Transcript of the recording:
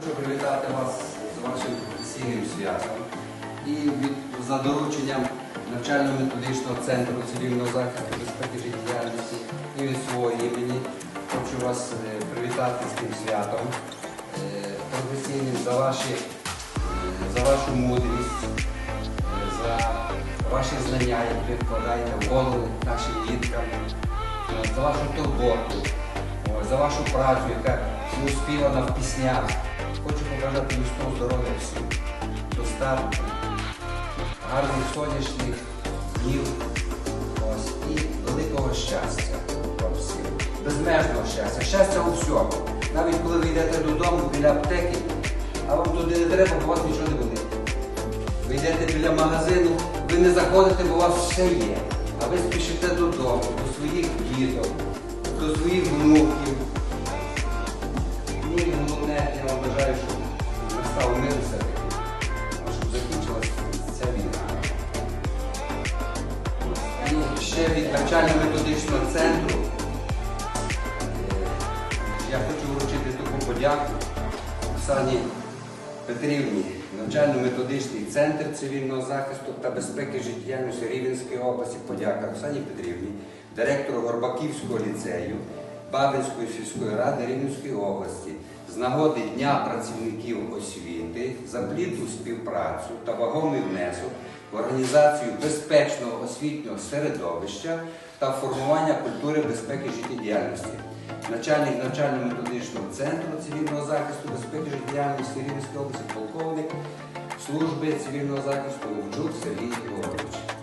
Хочу привітати вас з вашим професійним святом і від, за дорученням навчально-методичного центру цивільного захисту безпеки життєдіяльності і від свого імені хочу вас е, привітати з тим святом е, професійним за, ваші, е, за вашу мудрість, за ваші знання, які вкладаєте в голову нашим діткам, за вашу турботу, за вашу працю, яка успівана в піснях. Хочу побажати міцного здоров'я всім, достатку, гарних сонячних днів ось, і великого щастя вам всім. Безмежного щастя, щастя у всьому. Навіть коли ви йдете додому біля аптеки, а вам туди не треба, бо у вас нічого не болить. Ви йдете біля магазину, ви не заходите, бо у вас все є. А ви спішите додому, до своїх діток, до своїх внуків. Ну і головне, я вам бажаю, щоб настав мир все-таки, щоб закінчилася ця війна. І ще від навчально-методичного центру е, я хочу вручити таку подяку Оксані Петрівні, навчально-методичний центр цивільного захисту та безпеки життєдіяльності Рівенської області. Подяка Оксані Петрівні, директору Горбаківського ліцею Бабинської сільської ради Рівненської області з нагоди Дня працівників освіти за плідну співпрацю та вагомий внесок в організацію безпечного освітнього середовища та формування культури безпеки життєдіяльності. Начальник навчально-методичного центру цивільного захисту безпеки життєдіяльності Рівненської області, полковник служби цивільного захисту Вовчук Сергій Григорович.